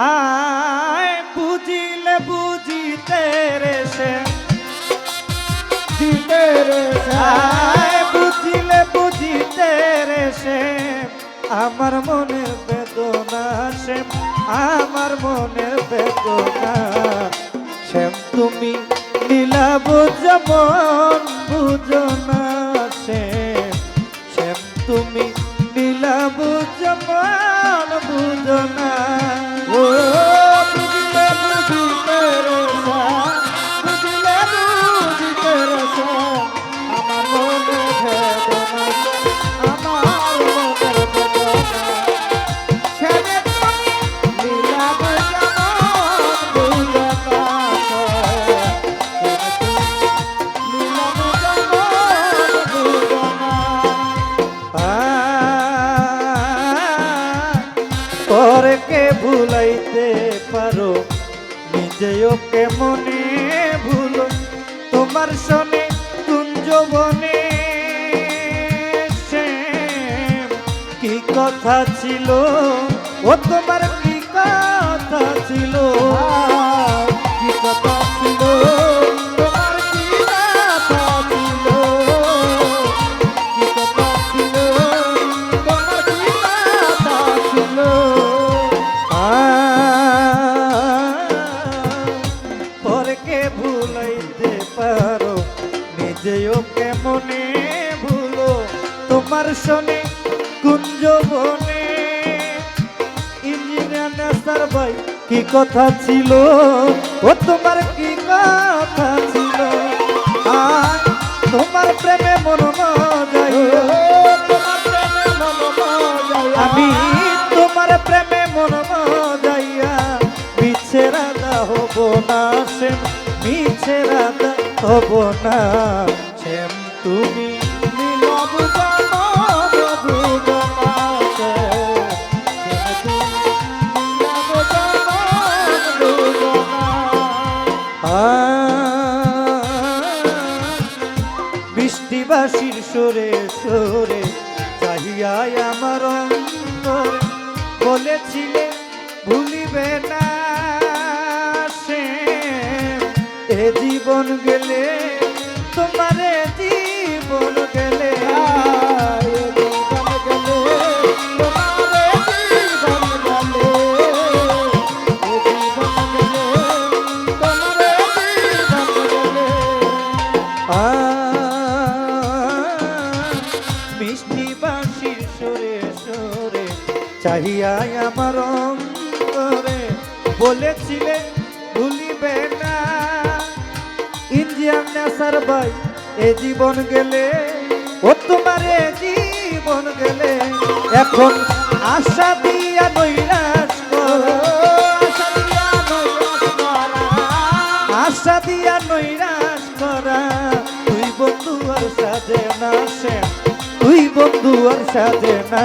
হায় বুঝিলে বুঝিতে রে সে জিতে রে হায় বুঝিলে বুঝিতে রে সে আমার মনের বেদনা সে আমার মনের বেদনা শ্যাম। তুমি নীলা বুঝো পরকে ভুলাইতে পারো। নিজেও কেমনে ভুলো? তোমার শোনে কুঞ্জবনে কি কথা ছিল? ও তোমার কি কথা ছিল? কি কথা ছিল? নিজেও কেমনে ভুলো তোমার শোনে কুঞ্জবনে ইঞ্জিনিয়ার নাসার ভাই কি কথা ছিল? ও তোমার কি কথা ছিল? আর তোমার প্রেমে মন মজাইয়া আমি তোমার প্রেমে মন যাইয়া মিছে রাধা হব না সেম মিছে রাধা হব না। সরে সরে চাহিয়াই আমার বলেছিলে ভুলিবে না সে। এ জীবন গেলে তোমারে চাহিয়াই আমার অন্তরে বলেছিলে ভুলিবে না ইন্ডিয়ান নেশার ভাই, এ জীবন গেলে, ও তোমার এ জীবন গেলে, এখন আশা দিয়া নৈরাশ করো। আশা দিয়া নৈরাশ করা। তুই বন্ধু আর সাজে না, শ্যাম। তুই বন্ধু আর সাজে না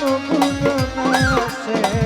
মন বুঝো